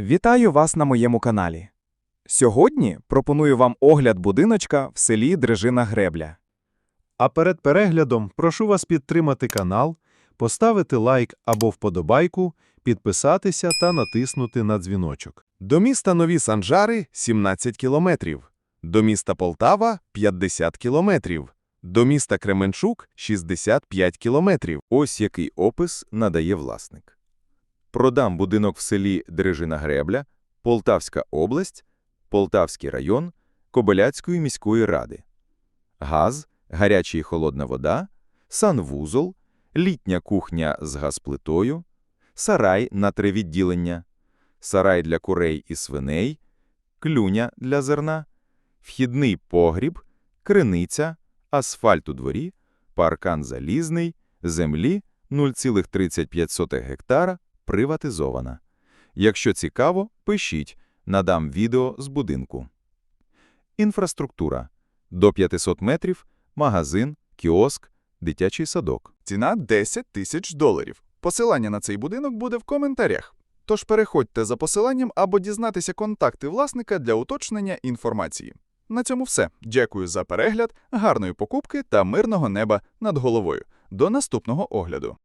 Вітаю вас на моєму каналі. Сьогодні пропоную вам огляд будиночка в селі Дрежина Гребля. А перед переглядом прошу вас підтримати канал, поставити лайк або вподобайку, підписатися та натиснути на дзвіночок. До міста Нові Санжари – 17 кілометрів. До міста Полтава – 50 кілометрів. До міста Кременчук – 65 кілометрів. Ось який опис надає власник. Продам будинок в селі Дрижина Гребля, Полтавська область, Полтавський район, Кобиляцької міської ради. Газ, гаряча і холодна вода, санвузол, літня кухня з газплитою, сарай на три відділення, сарай для курей і свиней, клюня для зерна, вхідний погріб, криниця, асфальт у дворі, паркан залізний, землі 0,35 гектара приватизована. Якщо цікаво, пишіть, надам відео з будинку. Інфраструктура. До 500 метрів, магазин, кіоск, дитячий садок. Ціна 10 тисяч доларів. Посилання на цей будинок буде в коментарях. Тож переходьте за посиланням або дізнатися контакти власника для уточнення інформації. На цьому все. Дякую за перегляд, гарної покупки та мирного неба над головою. До наступного огляду.